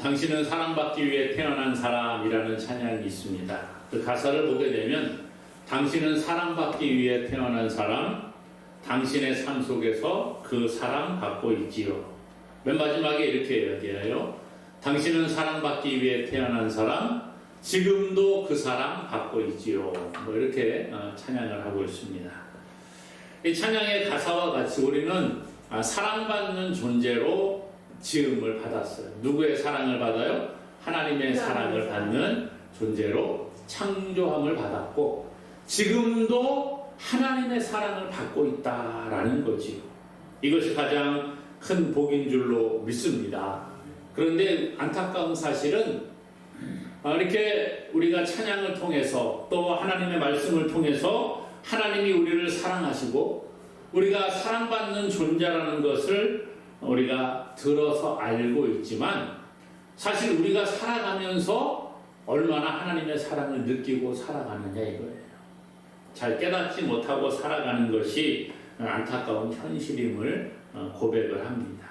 당신은 사랑받기 위해 태어난 사람이라는 찬양이 있습니다. 그 가사를 보게 되면 당신은 사랑받기 위해 태어난 사람, 당신의 삶 속에서 그 사랑 받고 있지요. 맨 마지막에 이렇게 이야기해요. 당신은 사랑받기 위해 태어난 사람, 지금도 그 사랑 받고 있지요. 뭐 이렇게 어, 찬양을 하고 있습니다. 이 찬양의 가사와 같이 우리는 아, 사랑받는 존재로 지음을 받았어요. 누구의 사랑을 받아요? 하나님의 사랑을 받는 존재로 창조함을 받았고 지금도 하나님의 사랑을 받고 있다라는 거지요. 이것이 가장 큰 복인 줄로 믿습니다. 그런데 안타까운 사실은 아, 이렇게 우리가 찬양을 통해서 또 하나님의 말씀을 통해서 하나님이 우리를 사랑하시고 우리가 사랑받는 존재라는 것을 우리가 들어서 알고 있지만 사실 우리가 살아가면서 얼마나 하나님의 사랑을 느끼고 살아가느냐 이거예요. 잘 깨닫지 못하고 살아가는 것이 안타까운 현실임을 어, 고백을 합니다.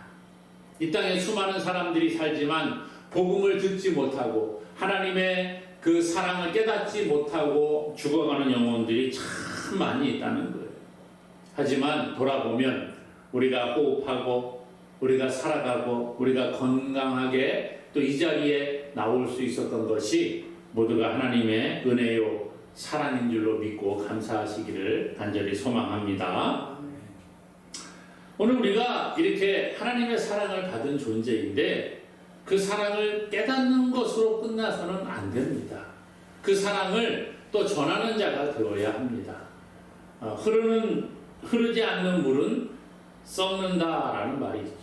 이 땅에 수많은 사람들이 살지만 복음을 듣지 못하고 하나님의 그 사랑을 깨닫지 못하고 죽어가는 영혼들이 참 많이 있다는 거예요. 하지만 돌아보면 우리가 호흡하고 우리가 살아가고 우리가 건강하게 또 이 자리에 나올 수 있었던 것이 모두가 하나님의 은혜요 사랑인 줄로 믿고 감사하시기를 간절히 소망합니다. 오늘 우리가 이렇게 하나님의 사랑을 받은 존재인데 그 사랑을 깨닫는 것으로 끝나서는 안 됩니다. 그 사랑을 또 전하는 자가 되어야 합니다. 어, 흐르는 흐르지 않는 물은 썩는다라는 말이 있죠.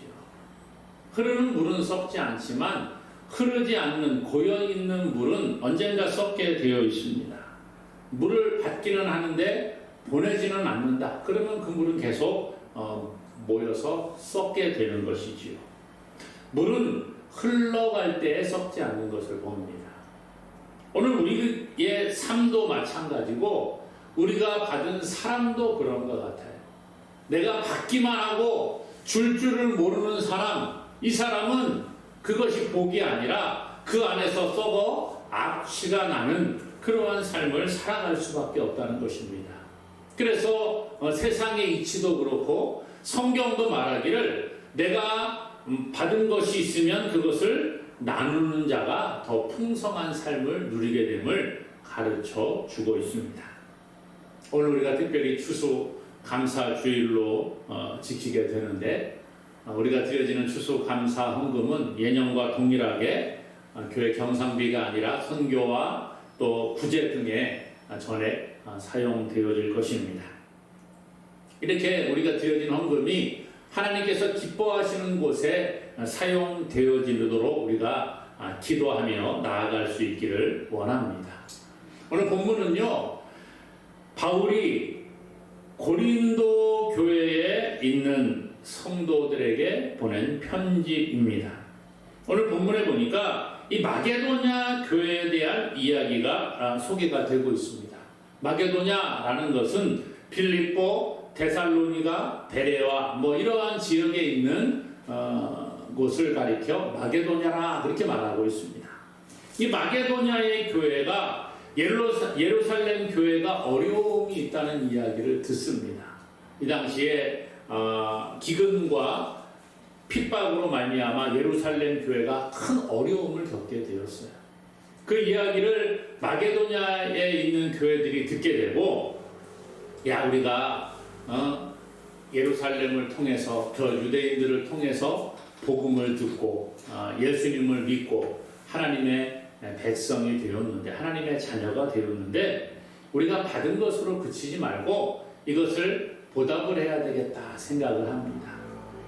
흐르는 물은 썩지 않지만 흐르지 않는 고여 있는 물은 언젠가 썩게 되어 있습니다. 물을 받기는 하는데 보내지는 않는다. 그러면 그 물은 계속 어, 모여서 썩게 되는 것이지요. 물은 흘러갈 때에 썩지 않는 것을 봅니다. 오늘 우리의 삶도 마찬가지고 우리가 받은 사람도 그런 것 같아요. 내가 받기만 하고 줄 줄을 모르는 사람, 이 사람은 그것이 복이 아니라 그 안에서 썩어 악취가 나는 그러한 삶을 살아갈 수밖에 없다는 것입니다. 그래서 어, 세상의 이치도 그렇고 성경도 말하기를 내가 음, 받은 것이 있으면 그것을 나누는 자가 더 풍성한 삶을 누리게 됨을 가르쳐 주고 있습니다. 오늘 우리가 특별히 추수 감사 주일로 어, 지키게 되는데 어, 우리가 드려지는 추수 감사 헌금은 예년과 동일하게 어, 교회 경상비가 아니라 선교와 또 구제 등에 어, 전에 어, 사용되어질 것입니다. 이렇게 우리가 드려진 헌금이 하나님께서 기뻐하시는 곳에 어, 사용되어지도록 우리가 아, 기도하며 나아갈 수 있기를 원합니다. 오늘 본문은요, 바울이 고린도 교회에 있는 성도들에게 보낸 편지입니다. 오늘 본문에 보니까 이 마게도냐 교회에 대한 이야기가 아, 소개가 되고 있습니다. 마게도냐라는 것은 필리포, 데살로니가, 베레와 뭐 이러한 지역에 있는 어, 곳을 가리켜 마게도냐라 그렇게 말하고 있습니다. 이 마게도냐의 교회가 예루살렘 교회가 어려움이 있다는 이야기를 듣습니다. 이 당시에 어, 기근과 핍박으로 말미암아 예루살렘 교회가 큰 어려움을 겪게 되었어요. 그 이야기를 마게도냐에 있는 교회들이 듣게 되고, 야 우리가 어, 예루살렘을 통해서 저 유대인들을 통해서 복음을 듣고 어, 예수님을 믿고 하나님의 백성이 되었는데 하나님의 자녀가 되었는데 우리가 받은 것으로 그치지 말고 이것을 보답을 해야 되겠다 생각을 합니다.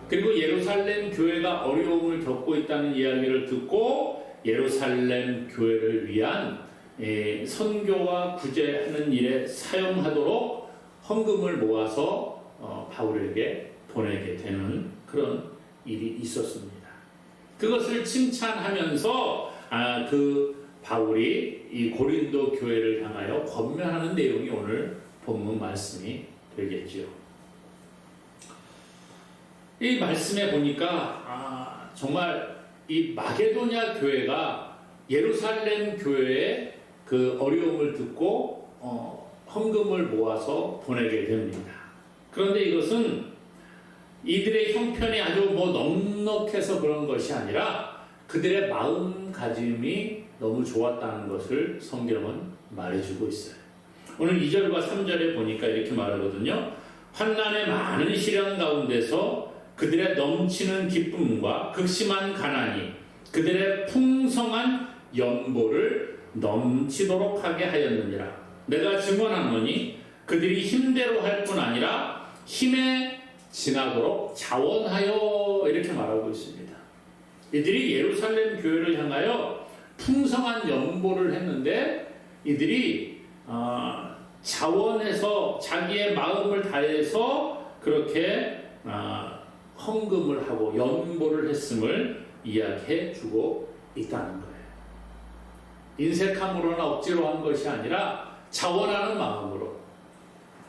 그리고 예루살렘 교회가 어려움을 겪고 있다는 이야기를 듣고 예루살렘 교회를 위한 에, 선교와 구제하는 일에 사용하도록 헌금을 모아서 어, 바울에게 보내게 되는 그런 일이 있었습니다. 그것을 칭찬하면서 아, 그 바울이 이 고린도 교회를 향하여 권면하는 내용이 오늘 본문 말씀이 되겠지요. 이 말씀에 보니까 아, 정말 이 마게도냐 교회가 예루살렘 교회의 그 어려움을 듣고 어, 헌금을 모아서 보내게 됩니다. 그런데 이것은 이들의 형편이 아주 뭐 넉넉해서 그런 것이 아니라 그들의 마음가짐이 너무 좋았다는 것을 성경은 말해주고 있어요. 오늘 2절과 3절에 보니까 이렇게 말하거든요. 환난의 많은 시련 가운데서 그들의 넘치는 기쁨과 극심한 가난이 그들의 풍성한 연보를 넘치도록 하게 하였느니라. 내가 증언하노니 그들이 힘대로 할 뿐 아니라 힘에 지나도록 자원하여 이렇게 말하고 있습니다. 이들이 예루살렘 교회를 향하여 풍성한 연보를 했는데 이들이 어, 자원해서 자기의 마음을 다해서 그렇게 어, 헌금을 하고 연보를 했음을 이야기해 주고 있다는 거예요. 인색함으로나 억지로 한 것이 아니라 자원하는 마음으로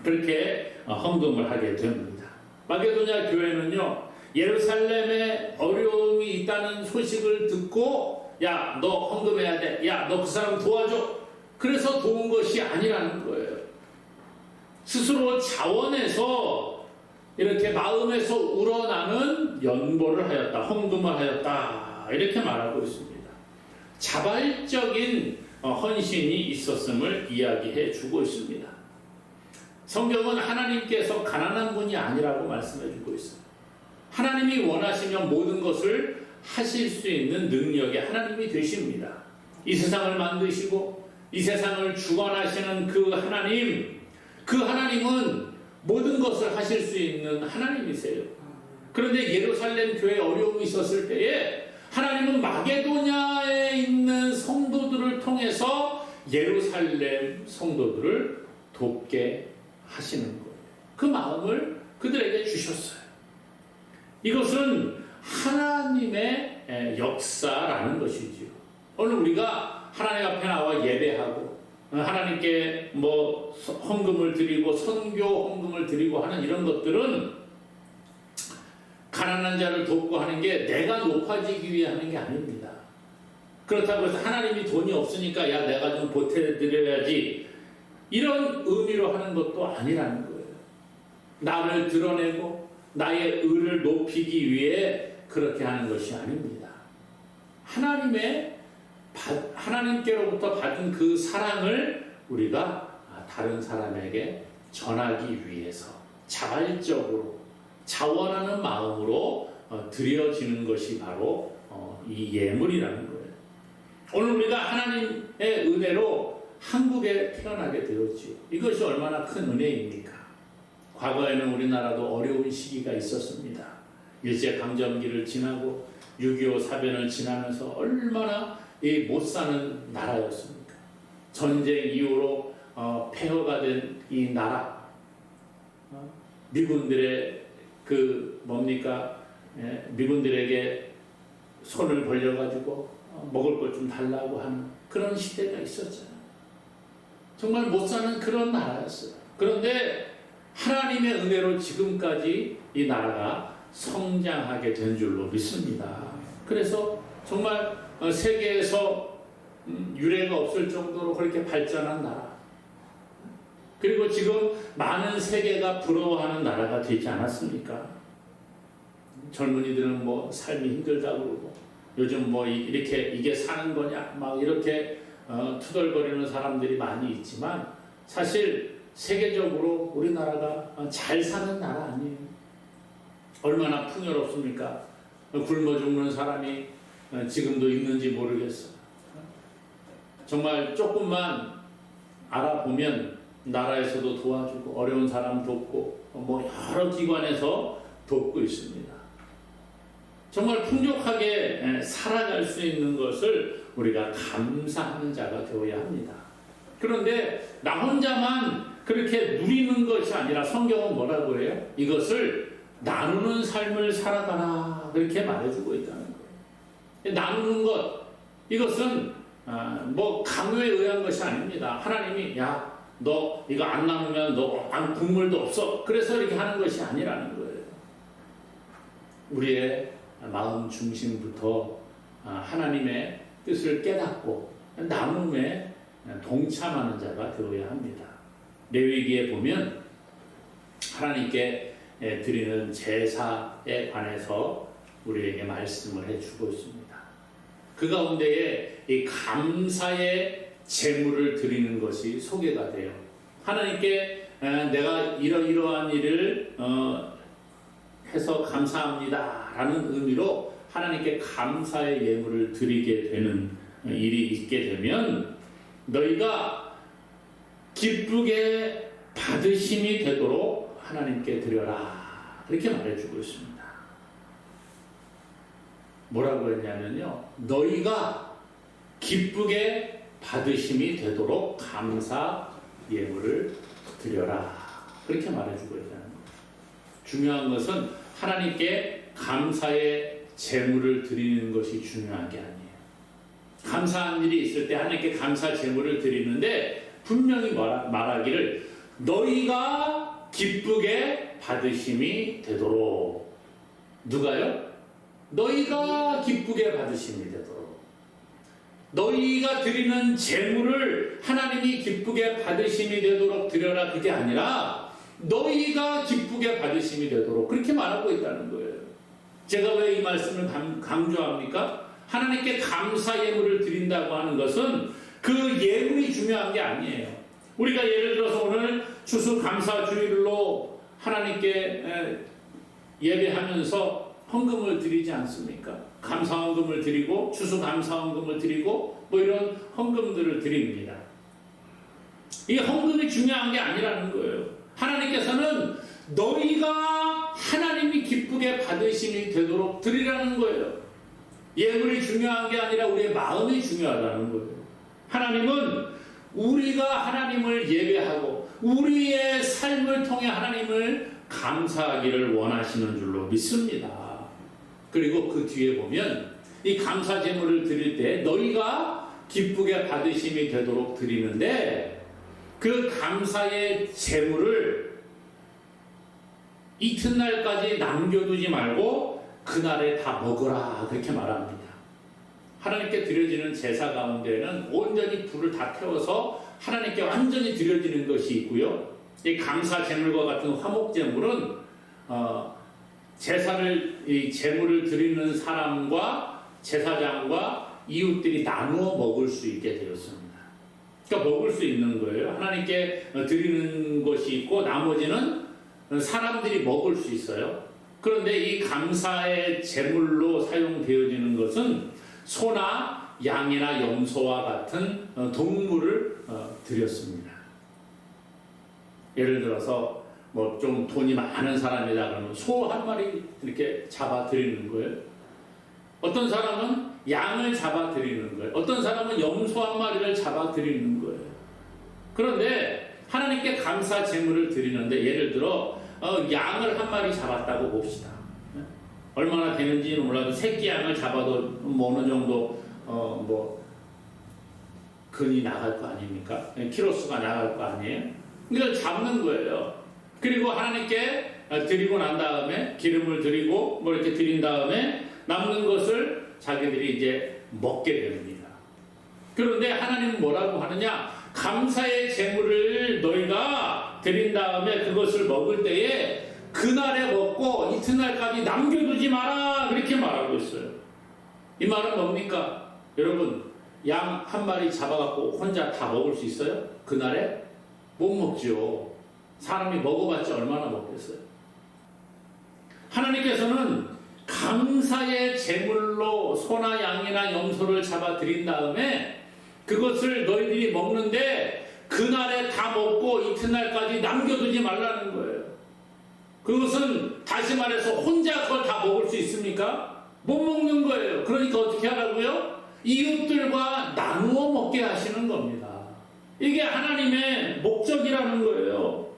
그렇게 어, 헌금을 하게 됩니다. 마게도냐 교회는요, 예루살렘에 어려움이 있다는 소식을 듣고, 야, 너 헌금해야 돼. 야, 너 그 사람 도와줘. 그래서 도운 것이 아니라는 거예요. 스스로 자원해서 이렇게 마음에서 우러나는 연보를 하였다. 헌금을 하였다. 이렇게 말하고 있습니다. 자발적인 어, 헌신이 있었음을 이야기해 주고 있습니다. 성경은 하나님께서 가난한 분이 아니라고 말씀해 주고 있어요. 하나님이 원하시면 모든 것을 하실 수 있는 능력의 하나님이 되십니다. 이 세상을 만드시고 이 세상을 주관하시는 그 하나님, 그 하나님은 모든 것을 하실 수 있는 하나님이세요. 그런데 예루살렘 교회에 어려움이 있었을 때에 하나님은 마게도냐에 있는 성도들을 통해서 예루살렘 성도들을 돕게 하시는 거예요. 그 마음을 그들에게 주셨어요. 이것은 하나님의 역사라는 것이지요. 오늘 우리가 하나님 앞에 나와 예배하고 하나님께 뭐 헌금을 드리고 선교 헌금을 드리고 하는 이런 것들은 가난한 자를 돕고 하는 게 내가 높아지기 위해 하는 게 아닙니다. 그렇다고 해서 하나님이 돈이 없으니까 야 내가 좀 보태드려야지 이런 의미로 하는 것도 아니라는 거예요. 나를 드러내고 나의 의를 높이기 위해 그렇게 하는 것이 아닙니다. 하나님의 하나님께로부터 받은 그 사랑을 우리가 다른 사람에게 전하기 위해서 자발적으로 자원하는 마음으로 어, 드려지는 것이 바로 어, 이 예물이라는 거예요. 오늘 우리가 하나님의 은혜로 한국에 태어나게 되었지요. 이것이 얼마나 큰 은혜입니까? 과거에는 우리나라도 어려운 시기가 있었습니다. 일제강점기를 지나고 6.25 사변을 지나면서 얼마나 못 사는 나라였습니까? 전쟁 이후로 어, 폐허가 된 이 나라, 어? 미군들의 그 뭡니까? 예, 미군들에게 손을 벌려가지고 어, 먹을 것좀 달라고 하는 그런 시대가 있었잖아요. 정말 못 사는 그런 나라였어요. 그런데 하나님의 은혜로 지금까지 이 나라가 성장하게 된 줄로 믿습니다. 그래서 정말 어, 세계에서 음, 유례가 없을 정도로 그렇게 발전한 나라. 그리고 지금 많은 세계가 부러워하는 나라가 되지 않았습니까? 젊은이들은 뭐 삶이 힘들다고 그러고 요즘 뭐 이렇게 이게 사는 거냐 막 이렇게 어, 투덜거리는 사람들이 많이 있지만 사실 세계적으로 우리나라가 잘 사는 나라 아니에요. 얼마나 풍요롭습니까? 굶어 죽는 사람이 지금도 있는지 모르겠어요. 정말 조금만 알아보면 나라에서도 도와주고 어려운 사람 돕고 뭐 여러 기관에서 돕고 있습니다. 정말 풍족하게 살아갈 수 있는 것을 우리가 감사하는 자가 되어야 합니다. 그런데 나 혼자만 그렇게 누리는 것이 아니라 성경은 뭐라고 해요? 이것을 나누는 삶을 살아가라 그렇게 말해주고 있다 나누는 것 이것은 아, 뭐 강요에 의한 것이 아닙니다. 하나님이 야 너 이거 안 나누면 너 국물도 없어. 그래서 이렇게 하는 것이 아니라는 거예요. 우리의 마음 중심부터 아, 하나님의 뜻을 깨닫고 나눔에 동참하는 자가 되어야 합니다. 레위기에 보면 하나님께 드리는 제사에 관해서 우리에게 말씀을 해주고 있습니다. 그 가운데에 이 감사의 제물을 드리는 것이 소개가 돼요. 하나님께 내가 이러이러한 일을 어, 해서 감사합니다라는 의미로 하나님께 감사의 예물을 드리게 되는 일이 있게 되면 너희가 기쁘게 받으심이 되도록 하나님께 드려라 이렇게 말해주고 있습니다. 뭐라고 했냐면요, 너희가 기쁘게 받으심이 되도록 감사 예물을 드려라 그렇게 말해주고 있다는 거예요. 중요한 것은 하나님께 감사의 제물을 드리는 것이 중요한 게 아니에요. 감사한 일이 있을 때 하나님께 감사 제물을 드리는데 분명히 말하기를 너희가 기쁘게 받으심이 되도록 누가요? 너희가 기쁘게 받으심이 되도록 너희가 드리는 제물을 하나님이 기쁘게 받으심이 되도록 드려라 그게 아니라 너희가 기쁘게 받으심이 되도록 그렇게 말하고 있다는 거예요. 제가 왜 이 말씀을 강조합니까? 하나님께 감사 예물을 드린다고 하는 것은 그 예물이 중요한 게 아니에요. 우리가 예를 들어서 오늘 추수 감사 주일로 하나님께 예배하면서 헌금을 드리지 않습니까? 감사 헌금을 드리고 추수 감사 헌금을 드리고 뭐 이런 헌금들을 드립니다. 이 헌금이 중요한 게 아니라는 거예요. 하나님께서는 너희가 하나님이 기쁘게 받으심이 되도록 드리라는 거예요. 예물이 중요한 게 아니라 우리의 마음이 중요하다는 거예요. 하나님은 우리가 하나님을 예배하고 우리의 삶을 통해 하나님을 감사하기를 원하시는 줄로 믿습니다. 그리고 그 뒤에 보면 이 감사 제물을 드릴 때 너희가 기쁘게 받으심이 되도록 드리는데 그 감사의 제물을 이튿날까지 남겨두지 말고 그날에 다 먹어라 그렇게 말합니다. 하나님께 드려지는 제사 가운데는 온전히 불을 다 태워서 하나님께 완전히 드려지는 것이 있고요. 이 감사 제물과 같은 화목 제물은 어, 제사를 이 제물을 드리는 사람과 제사장과 이웃들이 나누어 먹을 수 있게 되었습니다. 그러니까 먹을 수 있는 거예요. 하나님께 드리는 것이 있고 나머지는 사람들이 먹을 수 있어요. 그런데 이 감사의 제물로 사용되어지는 것은 소나 양이나 염소와 같은 어, 동물을 어, 드렸습니다. 예를 들어서 뭐 좀 돈이 많은 사람이다 그러면 소 한 마리 이렇게 잡아 드리는 거예요. 어떤 사람은 양을 잡아 드리는 거예요. 어떤 사람은 염소 한 마리를 잡아 드리는 거예요. 그런데 하나님께 감사 제물을 드리는데 예를 들어 어, 양을 한 마리 잡았다고 봅시다. 네? 얼마나 되는지는 몰라도 새끼 양을 잡아도 뭐 어느 정도 어, 뭐 근이 나갈 거 아닙니까? 네, 키로수가 나갈 거 아니에요? 이걸 잡는 거예요. 그리고 하나님께 드리고 난 다음에 기름을 드리고 뭐 이렇게 드린 다음에 남는 것을 자기들이 이제 먹게 됩니다. 그런데 하나님은 뭐라고 하느냐? 감사의 제물을 너희가 드린 다음에 그것을 먹을 때에 그날에 먹고 이튿날까지 남겨두지 마라 그렇게 말하고 있어요. 이 말은 뭡니까? 여러분 양 한 마리 잡아갖고 혼자 다 먹을 수 있어요? 그날에 못 먹죠. 사람이 먹어봤자 얼마나 먹겠어요? 하나님께서는 감사의 제물로 소나 양이나 염소를 잡아 드린 다음에 그것을 너희들이 먹는데 그날에 다 먹고 이튿날까지 남겨두지 말라는 거예요. 그것은 다시 말해서 혼자 그걸 다 먹을 수 있습니까? 못 먹는 거예요. 그러니까 어떻게 하라고요? 이웃들과 나누어 먹게 하시는 겁니다. 이게 하나님의 목적이라는 거예요.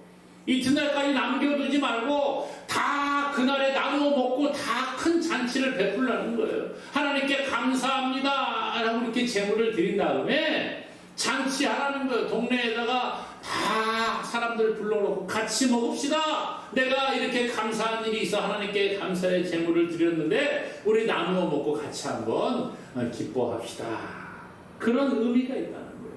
이튿날까지 남겨두지 말고 다 그날에 나누어 먹고 다 큰 잔치를 베풀라는 거예요. 하나님께 감사합니다. 라고 이렇게 제물을 드린 다음에 잔치하라는 거예요. 동네에다가 다 사람들 불러놓고 같이 먹읍시다. 내가 이렇게 감사한 일이 있어 하나님께 감사의 제물을 드렸는데 우리 나누어 먹고 같이 한번 어, 기뻐합시다. 그런 의미가 있다는 거예요.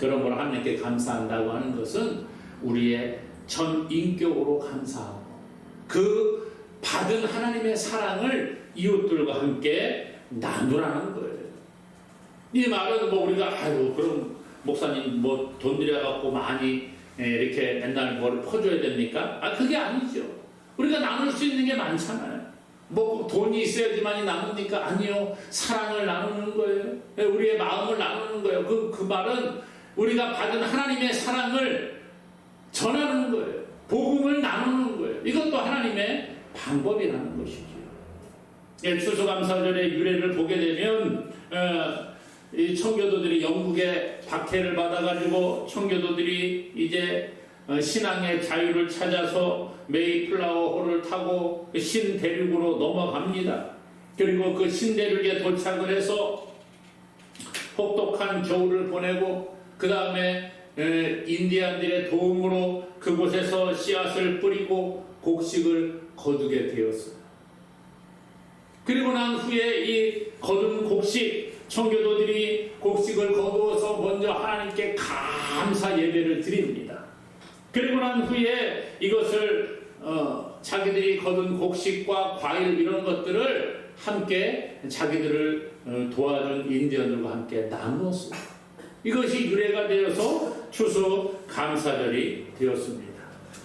그러므로 하나님께 감사한다고 하는 것은 우리의 전 인격으로 감사하고 그 받은 하나님의 사랑을 이웃들과 함께 나누라는 거예요. 이 말은 뭐 우리가 아유 그럼 목사님 뭐 돈 들여갖고 많이 예, 이렇게 맨날 뭘 퍼줘야 됩니까? 아 그게 아니죠. 우리가 나눌 수 있는 게 많잖아요. 뭐 돈이 있어야지만이 나눕니까? 아니요. 사랑을 나누는 거예요. 예, 우리의 마음을 나누는 거예요. 그, 그 말은 우리가 받은 하나님의 사랑을 전하는 거예요. 복음을 나누는 거예요. 이것도 하나님의 방법이라는 것이죠. 예, 추수감사절의 유래를 보게 되면 어, 이 청교도들이 영국의 박해를 받아가지고 청교도들이 이제 어, 신앙의 자유를 찾아서 메이플라워호를 타고 그 신대륙으로 넘어갑니다. 그리고 그 신대륙에 도착을 해서 혹독한 겨울을 보내고 그 다음에 인디안들의 도움으로 그곳에서 씨앗을 뿌리고 곡식을 거두게 되었어요. 그리고 난 후에 이 거둔 곡식 청교도들이 곡식을 거두어서 먼저 하나님께 감사 예배를 드립니다. 그리고 난 후에 이것을 어, 자기들이 거둔 곡식과 과일 이런 것들을 함께 자기들을 어, 도와준 인디언들과 함께 나누었습니다. 이것이 유래가 되어서 추수 감사절이 되었습니다.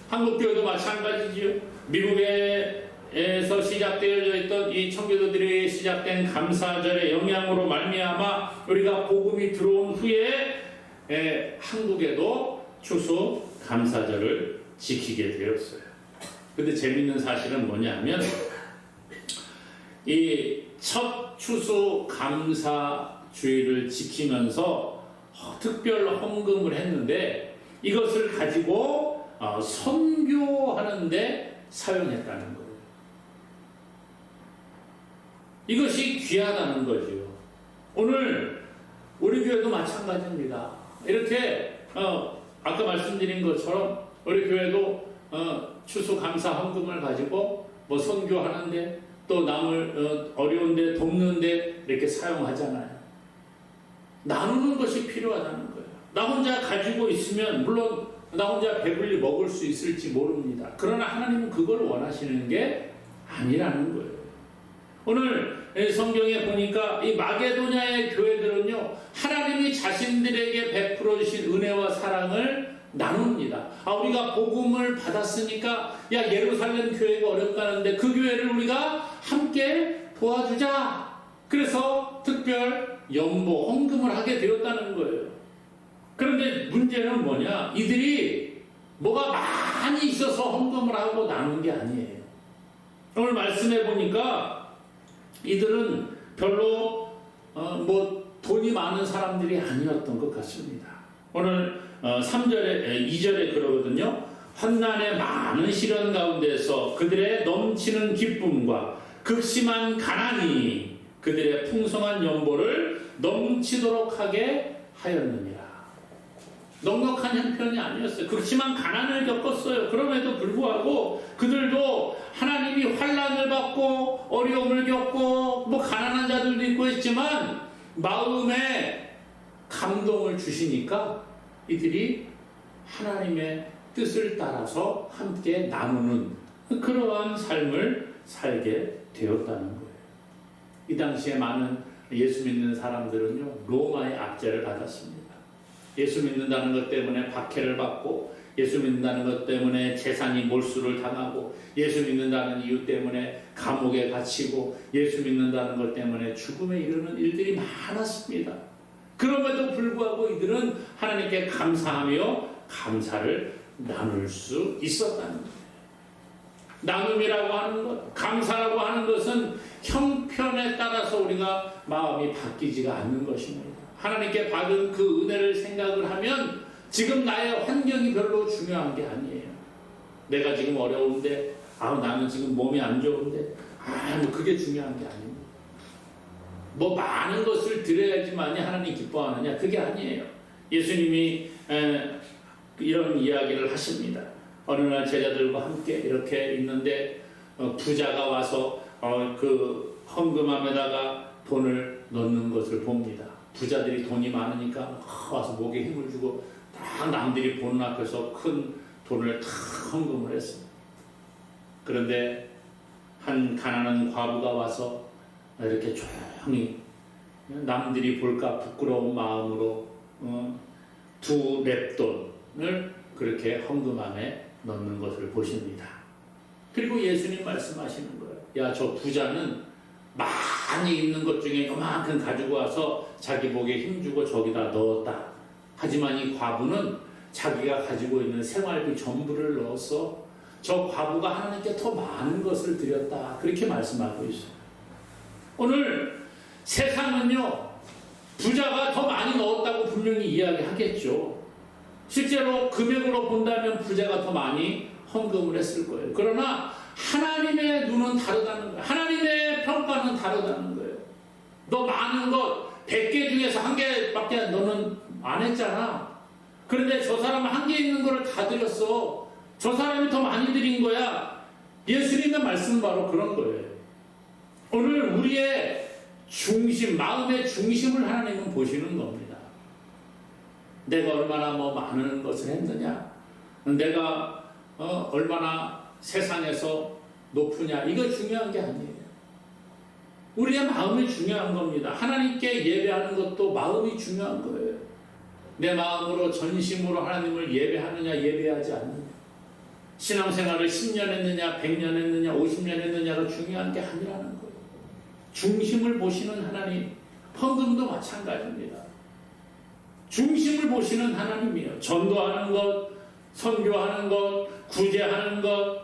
한국교회도 마찬가지지요. 미국에서 시작되어져 있던 이 청교도들이 시작된 감사절의 영향으로 말미암아 우리가 복음이 들어온 후에 에, 한국에도 추수 감사절을 지키게 되었어요. 근데 재밌는 사실은 뭐냐면 이 첫 추수 감사 주의를 지키면서 특별 헌금을 했는데 이것을 가지고 어, 선교하는데 사용했다는 거예요. 이것이 귀하다는 거죠. 오늘 우리 교회도 마찬가지입니다. 이렇게 어, 아까 말씀드린 것처럼 우리 교회도 어, 추수 감사 헌금을 가지고 뭐 선교하는데 또 남을 어, 어려운데 돕는데 이렇게 사용하잖아요. 나누는 것이 필요하다는 거예요. 나 혼자 가지고 있으면 물론 나 혼자 배불리 먹을 수 있을지 모릅니다. 그러나 하나님은 그걸 원하시는 게 아니라는 거예요. 오늘 성경에 보니까 이 마게도냐의 교회들은요, 하나님이 자신들에게 베풀어 주신 은혜와 사랑을 나눕니다. 아, 우리가 복음을 받았으니까, 야, 예루살렘 교회가 어렵다는데 그 교회를 우리가 함께 도와주자. 그래서 특별 연보, 헌금을 하게 되었다는 거예요. 그런데 문제는 뭐냐? 이들이 뭐가 많이 있어서 헌금을 하고 나눈 게 아니에요. 오늘 말씀해 보니까 이들은 별로 어, 뭐 돈이 많은 사람들이 아니었던 것 같습니다. 오늘 어, 3절에 2절에 그러거든요. 환난의 많은 시련 가운데서 그들의 넘치는 기쁨과 극심한 가난이 그들의 풍성한 연보를 넘치도록 하게 하였느니라. 넉넉한 형편이 아니었어요. 극심한 가난을 겪었어요. 그럼에도 불구하고 그들도 하나님이 환란을 받고 어려움을 겪고 뭐 가난한 자들도 있고 했지만 마음에 감동을 주시니까 이들이 하나님의 뜻을 따라서 함께 나누는 그러한 삶을 살게 되었다는 거예요. 이 당시에 많은 예수 믿는 사람들은요, 로마의 압제를 받았습니다. 예수 믿는다는 것 때문에 박해를 받고, 예수 믿는다는 것 때문에 재산이 몰수를 당하고, 예수 믿는다는 이유 때문에 감옥에 갇히고, 예수 믿는다는 것 때문에 죽음에 이르는 일들이 많았습니다. 그럼에도 불구하고 이들은 하나님께 감사하며 감사를 나눌 수 있었다는 거예요. 나눔이라고 하는 것, 감사라고 하는 것은 형편에 따라서 우리가 마음이 바뀌지가 않는 것입니다. 하나님께 받은 그 은혜를 생각을 하면 지금 나의 환경이 별로 중요한 게 아니에요. 내가 지금 어려운데, 아, 나는 지금 몸이 안 좋은데, 아, 뭐 그게 중요한 게 아닙니다. 뭐 많은 것을 드려야지만이 하나님 기뻐하느냐? 그게 아니에요. 예수님이 에, 이런 이야기를 하십니다. 어느 날 제자들과 함께 이렇게 있는데 어, 부자가 와서 어, 그 헌금함에다가 돈을 넣는 것을 봅니다. 부자들이 돈이 많으니까 와서 목에 힘을 주고 딱 남들이 보는 앞에서 큰 돈을 다 헌금을 했습니다. 그런데 한 가난한 과부가 와서 이렇게 조용히 남들이 볼까 부끄러운 마음으로 어, 두 랩돈을 그렇게 헌금함에 넣는 것을 보십니다. 그리고 예수님 말씀하시는 거예요. 야, 저 부자는 많이 있는 것 중에 요만큼 가지고 와서 자기 목에 힘주고 저기다 넣었다. 하지만 이 과부는 자기가 가지고 있는 생활비 전부를 넣어서 저 과부가 하나님께 더 많은 것을 드렸다. 그렇게 말씀하고 있어요. 오늘 세상은요, 부자가 더 많이 넣었다고 분명히 이야기하겠죠. 실제로 금액으로 본다면 부자가 더 많이 헌금을 했을 거예요. 그러나 하나님의 눈은 다르다는 거예요. 하나님의 평가는 다르다는 거예요. 너 많은 것 100개 중에서 한 개밖에 너는 안 했잖아. 그런데 저 사람은 한 개 있는 거를 다 드렸어. 저 사람이 더 많이 드린 거야. 예수님의 말씀은 바로 그런 거예요. 오늘 우리의 중심, 마음의 중심을 하나님은 보시는 겁니다. 내가 얼마나 뭐 많은 것을 했느냐, 내가 어, 얼마나 세상에서 높으냐, 이거 중요한 게 아니에요. 우리의 마음이 중요한 겁니다. 하나님께 예배하는 것도 마음이 중요한 거예요. 내 마음으로 전심으로 하나님을 예배하느냐, 예배하지 않느냐. 신앙생활을 10년 했느냐, 100년 했느냐, 50년 했느냐가 중요한 게 아니라는 거예요. 중심을 보시는 하나님, 헌금도 마찬가지입니다. 중심을 보시는 하나님이에요. 전도하는 것, 선교하는 것, 구제하는 것,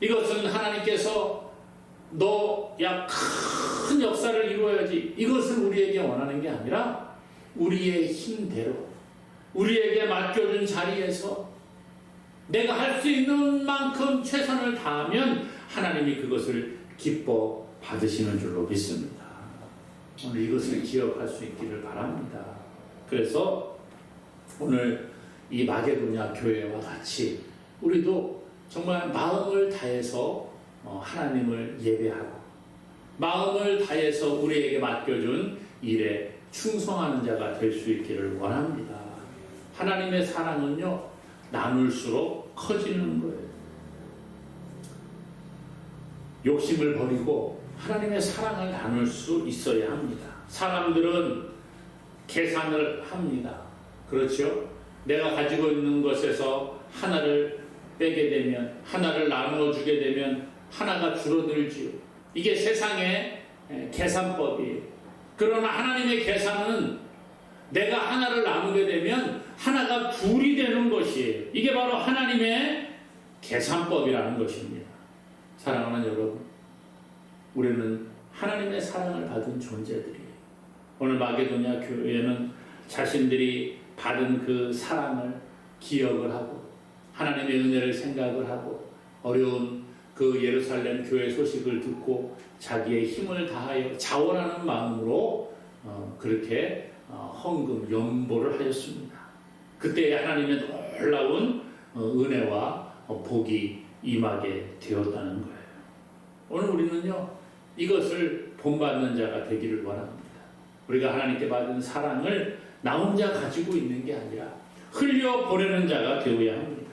이것은 하나님께서 너야 큰 역사를 이루어야지. 이것을 우리에게 원하는 게 아니라 우리의 힘대로 우리에게 맡겨준 자리에서 내가 할 수 있는 만큼 최선을 다하면 하나님이 그것을 기뻐 받으시는 줄로 믿습니다. 오늘 이것을 기억할 수 있기를 바랍니다. 그래서 오늘 이 마게도냐 교회와 같이 우리도 정말 마음을 다해서 어, 하나님을 예배하고 마음을 다해서 우리에게 맡겨준 일에 충성하는 자가 될 수 있기를 원합니다. 하나님의 사랑은요, 나눌수록 커지는 거예요. 욕심을 버리고 하나님의 사랑을 나눌 수 있어야 합니다. 사람들은 계산을 합니다. 그렇죠? 내가 가지고 있는 것에서 하나를 빼게 되면, 하나를 나누어 주게 되면 하나가 줄어들지요. 이게 세상의 계산법이에요. 그러나 하나님의 계산은 내가 하나를 나누게 되면 하나가 둘이 되는 것이에요. 이게 바로 하나님의 계산법이라는 것입니다. 사랑하는 여러분, 우리는 하나님의 사랑을 받은 존재들이에요. 오늘 마게도냐 교회는 자신들이 받은 그 사랑을 기억을 하고 하나님의 은혜를 생각을 하고 어려운 그 예루살렘 교회 소식을 듣고 자기의 힘을 다하여 자원하는 마음으로 어, 그렇게 어, 헌금 연보를 하였습니다. 그때 하나님의 놀라운 어, 은혜와 어, 복이 임하게 되었다는 거예요. 오늘 우리는요 이것을 본받는 자가 되기를 원합니다. 우리가 하나님께 받은 사랑을 나 혼자 가지고 있는 게 아니라 흘려 보내는 자가 되어야 합니다.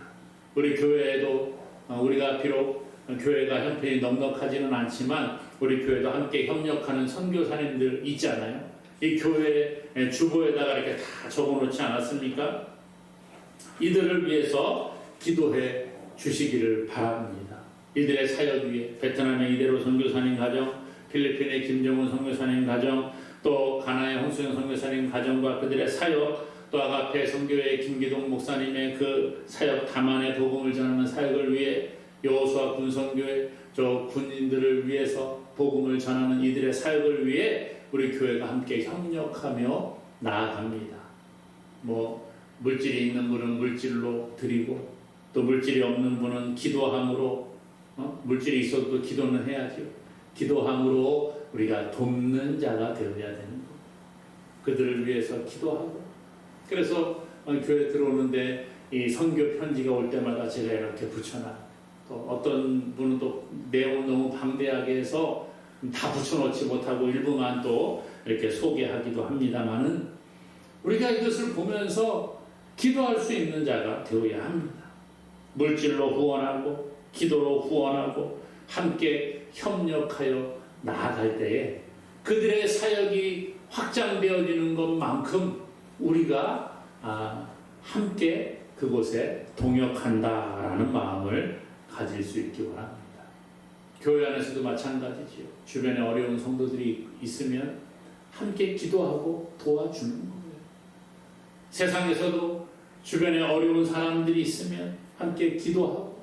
우리 교회에도 어, 우리가 비록 교회가 형편이 넉넉하지는 않지만 우리 교회도 함께 협력하는 선교사님들 있잖아요. 이 교회 주보에다가 이렇게 다 적어놓지 않았습니까? 이들을 위해서 기도해 주시기를 바랍니다. 이들의 사역 위에 베트남의 이대로 선교사님 가정, 필리핀의 김정은 선교사님 가정, 또 가나의 홍수영 선교사님 가정과 그들의 사역, 또 아가페 선교회 김기동 목사님의 그 사역 다만의 복음을 전하는 사역을 위해 여호수아 군선교회 저 군인들을 위해서 복음을 전하는 이들의 사역을 위해 우리 교회가 함께 협력하며 나아갑니다. 뭐 물질이 있는 분은 물질로 드리고 또 물질이 없는 분은 기도함으로 어? 물질이 있어도 기도는 해야죠. 기도함으로 우리가 돕는 자가 되어야 되는 거. 그들을 위해서 기도하고 그래서 교회 들어오는데 이 선교 편지가 올 때마다 제가 이렇게 붙여놔. 또 어떤 분은 또 내용을 너무 방대하게 해서 다 붙여놓지 못하고 일부만 또 이렇게 소개하기도 합니다만은 우리가 이것을 보면서 기도할 수 있는 자가 되어야 합니다. 물질로 후원하고 기도로 후원하고 함께 협력하여 나아갈 때에 그들의 사역이 확장되어지는 것만큼 우리가 아, 함께 그곳에 동역한다라는 마음을 가질 수 있기 바랍니다. 교회 안에서도 마찬가지지요. 주변에 어려운 성도들이 있으면 함께 기도하고 도와주는 거예요. 세상에서도 주변에 어려운 사람들이 있으면 함께 기도하고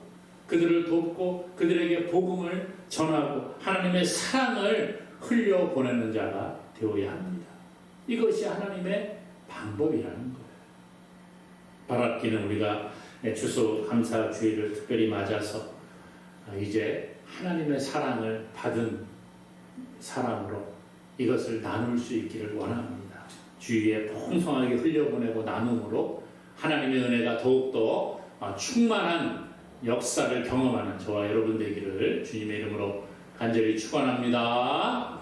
그들을 돕고 그들에게 복음을 전하고 하나님의 사랑을 흘려 보내는 자가 되어야 합니다. 이것이 하나님의 방법이라는 거예요. 바랍기는 우리가 주소 감사 주의를 특별히 맞아서 이제 하나님의 사랑을 받은 사람으로 이것을 나눌 수 있기를 원합니다. 주위에 풍성하게 흘려보내고 나눔으로 하나님의 은혜가 더욱더 충만한 역사를 경험하는 저와 여러분 되기를 주님의 이름으로 간절히 축원합니다.